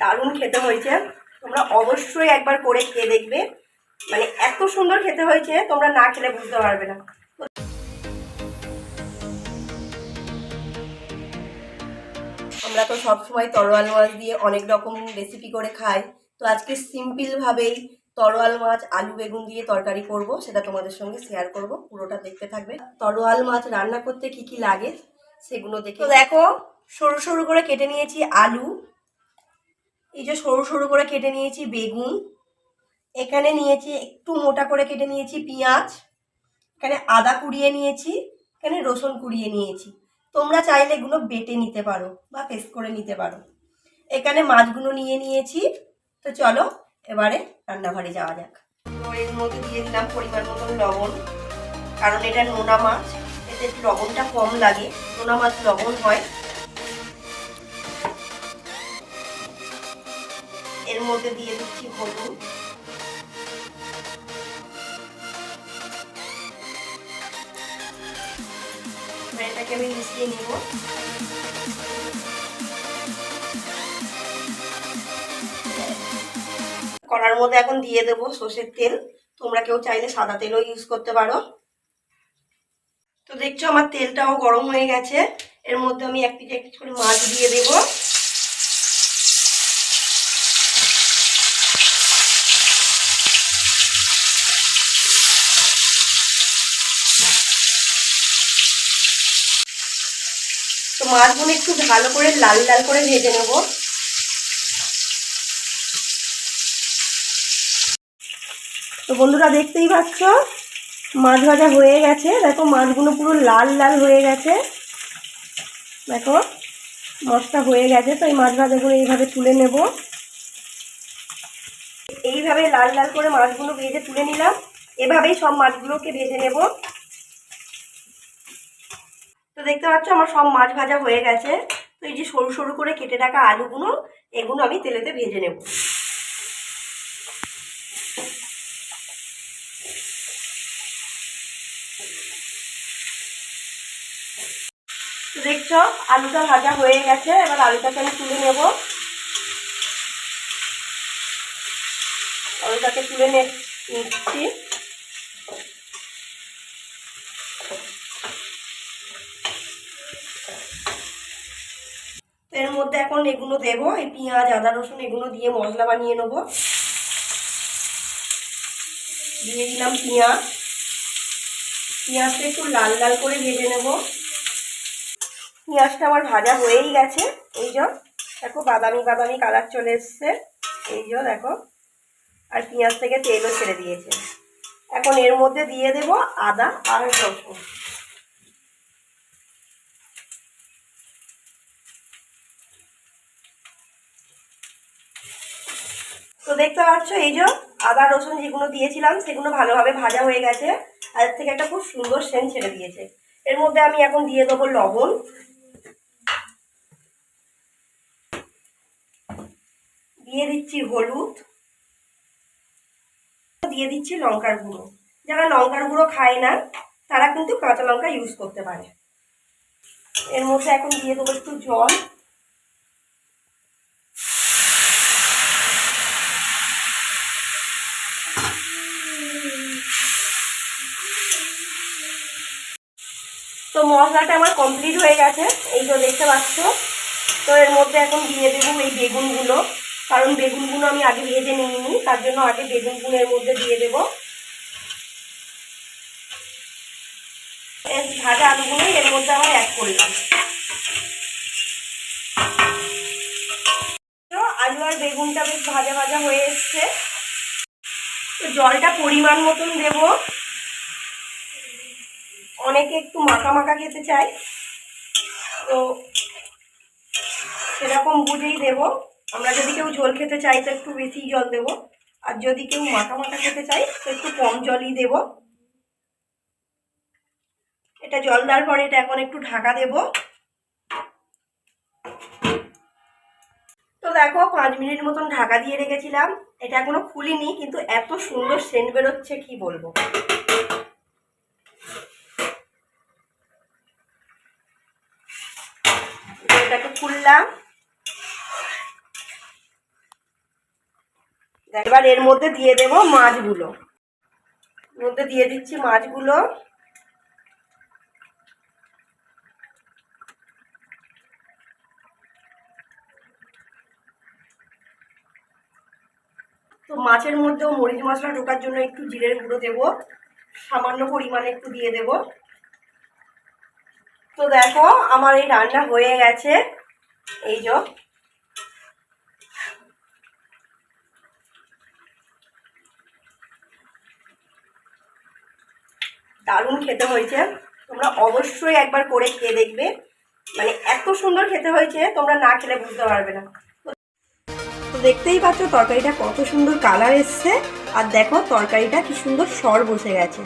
দারুণ খেতে হয়েছে। তোমরা অবশ্যই একবার করে খেয়ে দেখবে। মানে এত সুন্দর খেতে হয়েছে তোমরা না খেলে বুঝতে পারবে না। আমরা তো সবসময় তরোয়াল মাছ দিয়ে অনেক রকম রেসিপি করে খাই। তো আজকে সিম্পলভাবেই তরোয়াল মাছ আলু বেগুন দিয়ে তরকারি করব সেটা তোমাদের সঙ্গে শেয়ার করব পুরোটা দেখতে থাকবে। তরোয়াল মাছ রান্না করতে কি কি লাগে সেগুলো দেখে দেখো সরু সরু করে কেটে নিয়েছি আলু এই যে সরু সরু করে কেটে নিয়েছি বেগুন। এখানে নিয়েছি একটু মোটা করে কেটে নিয়েছি পেঁয়াজ। এখানে আদা কুড়িয়ে নিয়েছি, এখানে রসুন কুড়িয়ে নিয়েছি। তোমরা চাইলে এগুলো বেটে নিতে পারো বা পেস্ট করে নিতে পারো। এখানে মাছগুলো নিয়ে নিয়েছি। তো চলো, এবারে রান্নাঘরে যাওয়া যাক। এর মধ্যে দিয়ে দিলাম পরিমাণ মতন লবণ, কারণ এটা নোনা মাছ, এতে লবণটা কম লাগে। নোনা মাছ লবণ হয়। মধ্যে দিয়ে দিচ্ছি হলুদ। এটাকে আমি মিশিয়ে নিব। কড়ার মধ্যে এখন দিয়ে দেবো সর্ষের তেল। তোমরা কেউ চাইলে সাদা তেলও ইউজ করতে পারো। তো দেখছ আমার তেলটাও গরম হয়ে গেছে। এর মধ্যে আমি এক পিস এক মাছ দিয়ে দেবো। তো মাছগুলো একটু ভালো করে লাল লাল করে ভেজে নেব। তো বন্ধুরা দেখতেই পাচ্ছ? মাছ ভাজা হয়ে গেছে। দেখো মাছগুলো পুরো লাল লাল হয়ে গেছে। দেখো মাছটা হয়ে গেছে। তো এই মাছ ভাজাগুলো এইভাবে তুলে নেব। এইভাবে লাল লাল করে মাছগুলো ভেজে তুলে নিলাম। এভাবেই সব মাছগুলোকে ভেজে নেব। তো দেখতে পাচ্ছ আমার সব মাছ ভাজা হয়ে গেছে। তো এই যে সরু সরু করে কেটে রাখা আলুগুলো, এগুলো আমি তেলেতে ভেজে নেব। দেখছ, আলুটা ভাজা হয়ে গেছে, এবার আলুটাকে আমি তুলে নেব। আলুটাকে তুলে নিচ্ছি। এর মধ্যে এখন এগুলো দেবো, এই পেঁয়াজ, আদা, রসুন এগুলো দিয়ে মশলা বানিয়ে নেব। দিয়ে দিলাম পেঁয়াজ। পেঁয়াজটা একটু লাল লাল করে ভেজে নেব। পেঁয়াজটা আমার ভাজা হয়েই গেছে। এই যে, দেখো বাদামি বাদামি কালার চলে এসছে। এই যে, দেখো। আর পেঁয়াজ থেকে তেলও ছেড়ে দিয়েছে। এখন এর মধ্যে দিয়ে দেব আদা আর রসুন। তো দেখতে পাচ্ছ, এই যে আদা, রসুন যেগুলো দিয়েছিলাম, সেগুলো ভালোভাবে ভাজা হয়ে গেছে। আর থেকে একটা খুব সুন্দর সেন্ট ছেড়ে দিয়েছে। এর মধ্যে আমি এখন দিয়ে দেবো লবণ। দিয়ে দিচ্ছি হলুদ। দিয়ে দিচ্ছি লঙ্কার গুঁড়ো। যারা লঙ্কার গুঁড়ো খায় না, তারা কিন্তু কাঁচা লঙ্কা ইউজ করতে পারে। এর মধ্যে এখন দিয়ে দেবো একটু জল। তো মশলাটা আমার কমপ্লিট হয়ে গেছে। এই তো দেখতে পাচ্ছ, তো এর মধ্যে এখন দিয়ে দেবো এই বেগুনগুলো। কারণ বেগুনগুলো আমি আগে ভেজে নিইনি, তার জন্য আগে বেগুনগুলো এর মধ্যে দিয়ে দেবো। ভাজা আলুগুলোই এর মধ্যে আবার অ্যাড করলাম আলু আর বেগুনটা বেশ ভাজা ভাজা হয়ে এসছে। জলটা পরিমাণ মতন দেবো। অনেকে একটু মাখা মাখা খেতে চায়। তো সেরকম বুঝেই দেব। আমরা যদি কেউ ঝোল খেতে চাই, তো একটু বেশি জল দেব। আর যদি কেউ মাখা মাখা খেতে চাই তো একটু কম জলই দেব। এটা জল দেওয়ার পরে এটা এখন একটু ঢাকা দেব। তো দেখো, পাঁচ মিনিট মতন ঢাকা দিয়ে রেখেছিলাম। এটা এখনও খুলিনি, কিন্তু এত সুন্দর সেন্ট বেরোচ্ছে, কি বলব? এটাকে খুললাম এবার এর মধ্যে দিয়ে দেব মাছগুলো। মধ্যে দিয়ে দিচ্ছি মাছগুলো। তো মাছের মধ্যেও মরিচ মশলা ঢোকার জন্য একটু জিরের গুঁড়ো দেবো। সামান্য পরিমাণে একটু দিয়ে দেব। তো দেখো, আমার এই রান্না হয়ে গেছে। এই যে। দারুণ খেতে হয়েছে। তোমরা অবশ্যই একবার করে খেয়ে দেখবে। মানে এত সুন্দর খেতে হয়েছে, তোমরা না খেলে বুঝতে পারবে না। তো দেখতেই পাচ্ছ, তরকারিটা কত সুন্দর কালার এসছে। আর দেখো, তরকারিটা কি সুন্দর সর বসে গেছে।